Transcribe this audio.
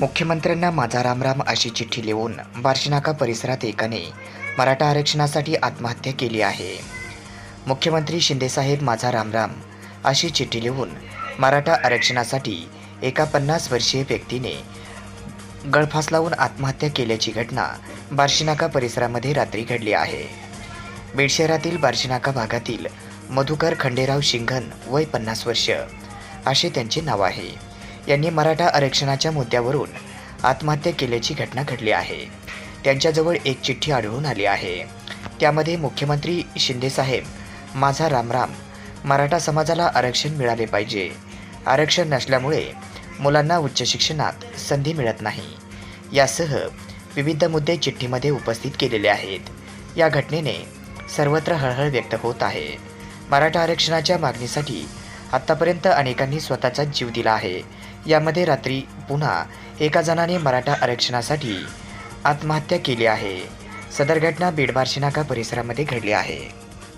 मुख्यमंत्र्यांना माझा रामराम अशी चिठ्ठी लिहून बार्शीनाका परिसरात एकाने मराठा आरक्षणासाठी आत्महत्या केली आहे. मुख्यमंत्री शिंदेसाहेब माझा रामराम अशी चिठ्ठी लिहून मराठा आरक्षणासाठी एका पन्नास वर्षीय व्यक्तीने गळफास लावून आत्महत्या केल्याची घटना बार्शीनाका परिसरामध्ये रात्री घडली आहे. बीड शहरातील बार्शीनाका भागातील मधुकर खंडेराव शिंघन वय पन्नास वर्ष असे त्यांचे नाव आहे. यांनी मराठा आरक्षणाच्या मुद्द्यावरून आत्महत्या केल्याची घटना घडली आहे. त्यांच्याजवळ एक चिठ्ठी आढळून आली आहे. त्यामध्ये मुख्यमंत्री शिंदेसाहेब माझा रामराम मराठा समाजाला आरक्षण मिळाले पाहिजे. आरक्षण नसल्यामुळे मुलांना उच्च शिक्षणात संधी मिळत नाही. यासह विविध मुद्दे चिठ्ठीमध्ये उपस्थित केलेले आहेत. या घटनेने सर्वत्र हळहळ व्यक्त होत आहे. मराठा आरक्षणाच्या मागणीसाठी आत्तापर्यंत अनेकांनी स्वतःचा जीव दिला आहे. यामध्ये रात्री पुन्हा एका जणाने मराठा आरक्षणासाठी आत्महत्या केली आहे. सदर घटना बीडबार्शिनाका परिसरामध्ये घडली आहे.